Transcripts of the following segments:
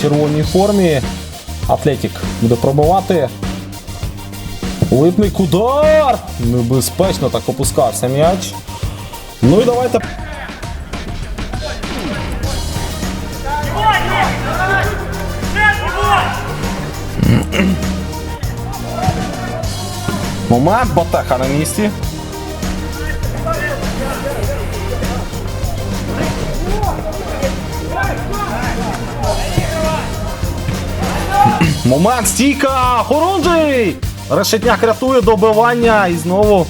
червоній формі Атлетік буде пробувати. Липник удар! Небезпечно так опускався м'яч. Ну і давайте. Момент Батеха на місці. Момент стійка! Хорунжий! Решетняк рятує добивання і знову.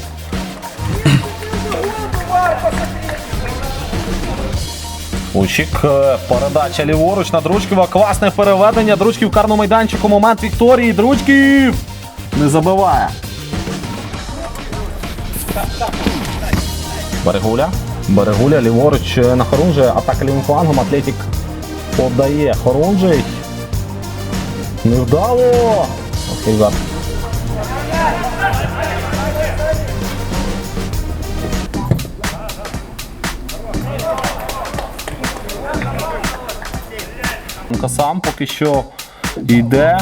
Учик, е, передача ліворуч на Дручківа. Класне переведення. Дручків карному майданчику. Момент Вікторії. Дручків! Не забиває. Берегуля. Берегуля ліворуч е, на Хорунжия. Атака лівим флангом. Атлетік подає. Хорунжий. Невдало! Окей, зараз. Сам поки що йде.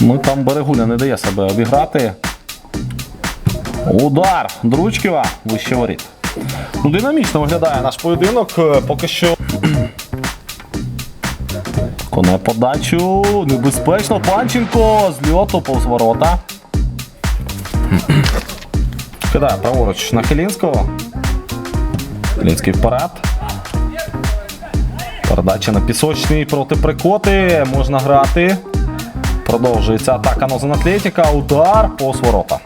Ну там Берегуля не дає себе обіграти. Удар Дручківа вище воріт. Ну, динамічно виглядає наш поєдинок. Е, Поки що. Коне подачу. Небезпечно. Панченко з льоту повз ворота. Кидає праворуч на Хелінського. Хелінський вперед. Передача на пісочний проти прикоти. Можна грати. Продовжується атака Нозен Атлетіка. Удар повз ворота.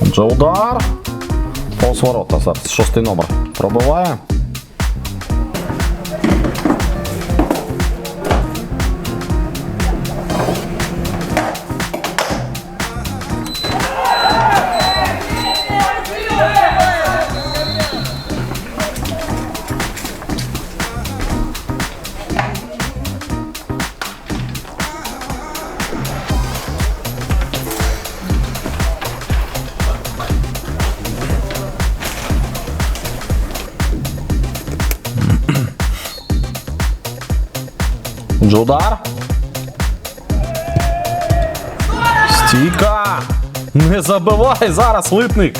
Отже, удар. Повз ворота зараз. Шостий номер пробиває. Отже, удар. Стійка! Не забивай зараз липник.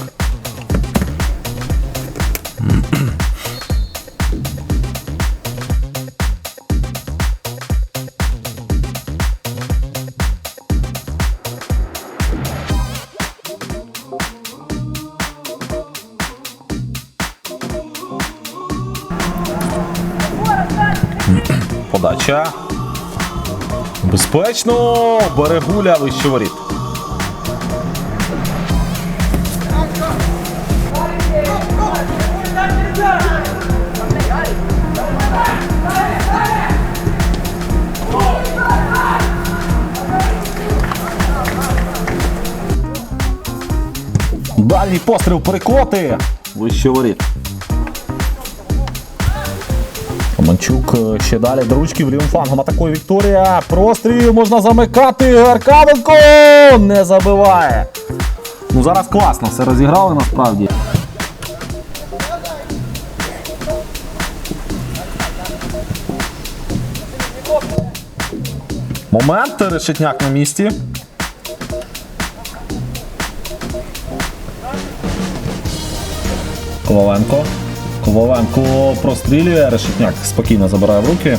Подача. Безпечно! Берегуля вище воріт. Дальній постріл перекоти. Вище воріт. Романчук е, ще далі Дручків лівим флангом атакує Вікторія. Простріл можна замикати. Аркаденко не забиває. Ну зараз класно все розіграли насправді. Момент решетняк на місці. Коваленко. Коваленко прострілює, Решетняк спокійно забирає в руки.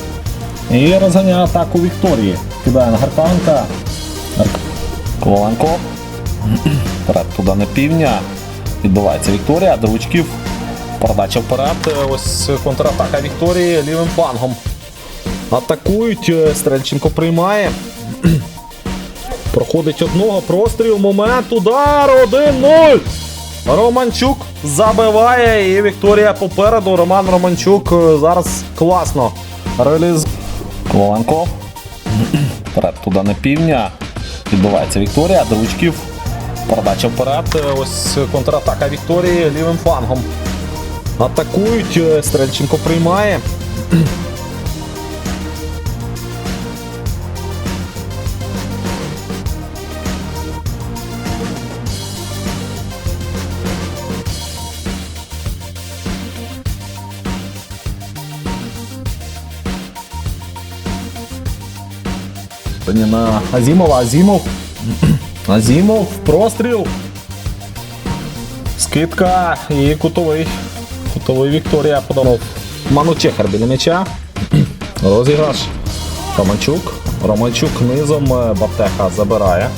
І розганяє атаку Вікторії. Кидає на Гаркавенка. Гарк- Коваленко. Вперед туди на півдня. Відбувається Вікторія. Дручків. Передача вперед. Ось контратака Вікторії лівим флангом. Атакують. Стрельченко приймає. Проходить одного простріл. Момент. Удар. 1-0. Романчук забиває і Вікторія попереду. Роман Романчук е, зараз класно реаліз. Коваленко. Вперед туди на півдня. Відбувається Вікторія. Дручків. Передача вперед. Е, Ось контратака Вікторії лівим флангом. Атакують. Е, Стрельченко приймає. Спині на Азімова. Азімов. Азімов. Простріл. Скидка і кутовий. Кутовий Вікторія подав. Ману Чехар біля м'яча. Розіграш. Романчук. Романчук низом е, Баптеха забирає.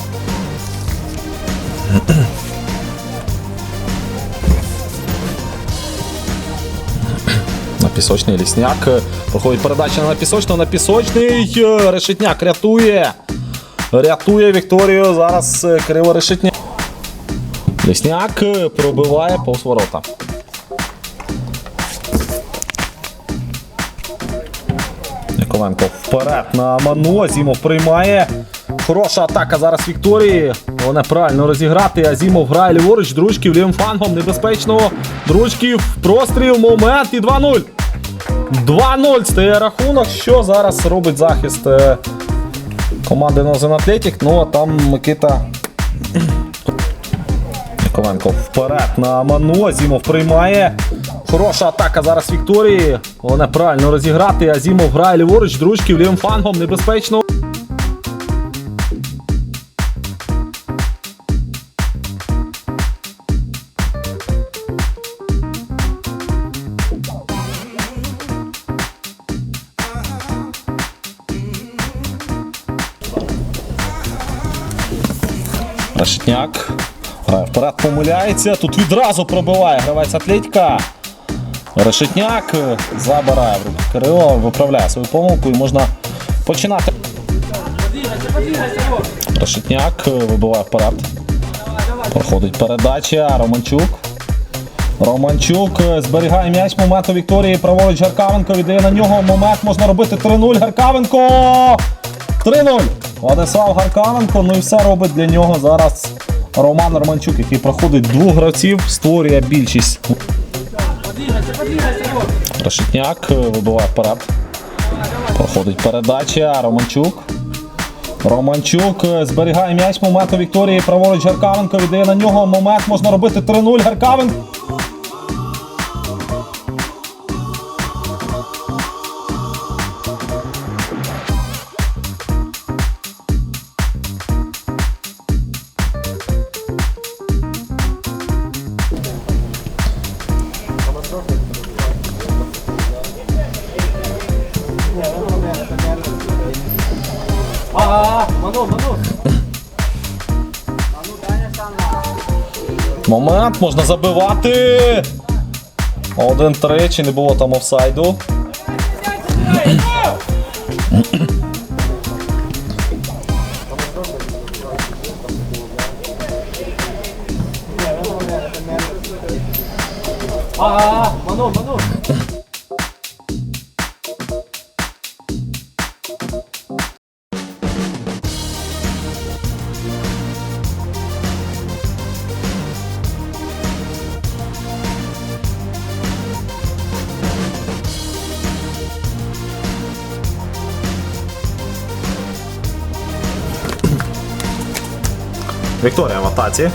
пісочний лісняк. Проходить передача на пісочного. На пісочний. Е, Решетняк рятує. Рятує Вікторію. Зараз е, Криво Решетняк. Лісняк е, пробиває повз ворота. Яковенко вперед на Ману. Азімов приймає. Хороша атака зараз Вікторії. Головне правильно розіграти. Азімов грає ліворуч, дружків лівим флангом. Небезпечно. Дружків. Простріл. Момент і 2-0. 2-0 стає рахунок. Що зараз робить захист е, команди Нозен Атлетік? Ну а там Микита Яковенко вперед на Ману. Азімов приймає. Хороша атака зараз Вікторії. Головне правильно розіграти. Азімов грає ліворуч, дружків лівим фангом Небезпечно. Решетняк. Грає вперед помиляється. Тут відразу пробиває гравець Атлетіка. Решетняк е, забирає в руки Кирило, виправляє свою помилку і можна починати. Решетняк е, вибиває вперед. Проходить передача. Романчук. Романчук е, зберігає м'яч моменту Вікторії. Праворуч Гаркавенко віддає на нього. Момент можна робити 3-0. Гаркавенко! 3-0. Владислав Гаркавенко. Ну і все робить для нього зараз Роман Романчук, який проходить двох гравців, створює більшість. Решетняк е, вибиває вперед. Проходить передача. Романчук. Романчук е, зберігає м'яч моменту Вікторії. Праворуч Гаркавенко віддає на нього. Момент можна робити 3-0. Гаркавенко. Момент можна забивати. 1-3, чи не було там офсайду. Вікторія в атаці.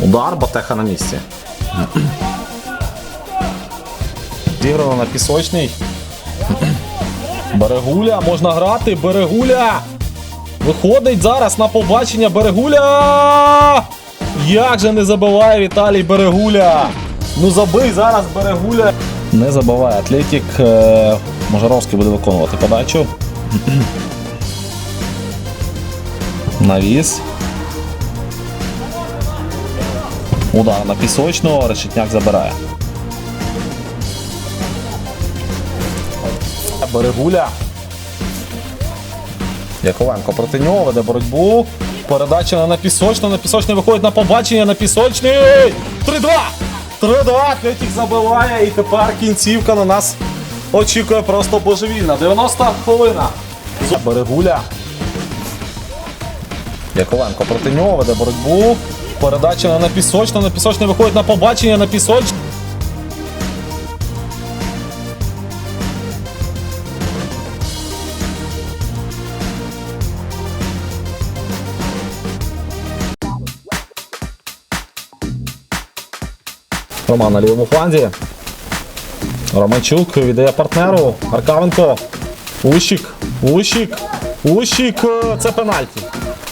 Удар, Батеха на місці. Зіграно на пісочний. Берегуля, можна грати, Берегуля! Виходить зараз на побачення Берегуля! Як же не забиває Віталій Берегуля! Ну забий зараз Берегуля! Не забиває Атлетік. Е, Можаровський буде виконувати подачу. Навіс. Удар на пісочного, решетняк забирає. Берегуля. Яковенко проти нього веде боротьбу. Передача на пісочного. На пісочний виходить на побачення на пісочний. 3-2! 3-2. Атлетік забиває. І тепер кінцівка на нас очікує просто божевільна. 90 хвилина. Берегуля. Яковенко проти нього веде боротьбу. Передача на пісочного. На пісочний виходить на побачення на пісочний. Роман на лівому фланзі. Романчук віддає партнеру. Аркавенко. Ущик. Ущик. Ущик. Це пенальті.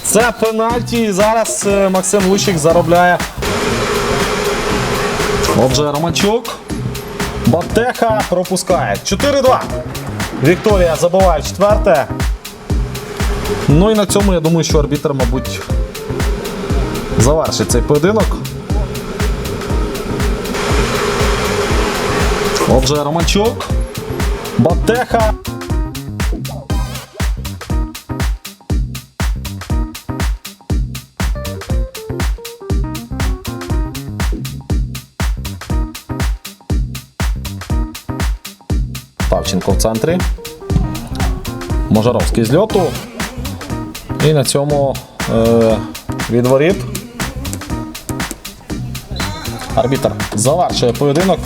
Це пенальті. І зараз е, Максим Ущик заробляє. Отже, Романчук. Батеха пропускає. 4-2. Вікторія забиває четверте. Ну і на цьому я думаю, що арбітр, мабуть, завершить цей поєдинок. Отже, Романчук. Батеха. Павченко в центрі. Можаровський з льоту. І на цьому е, відворіт. Арбітр завершує поєдинок.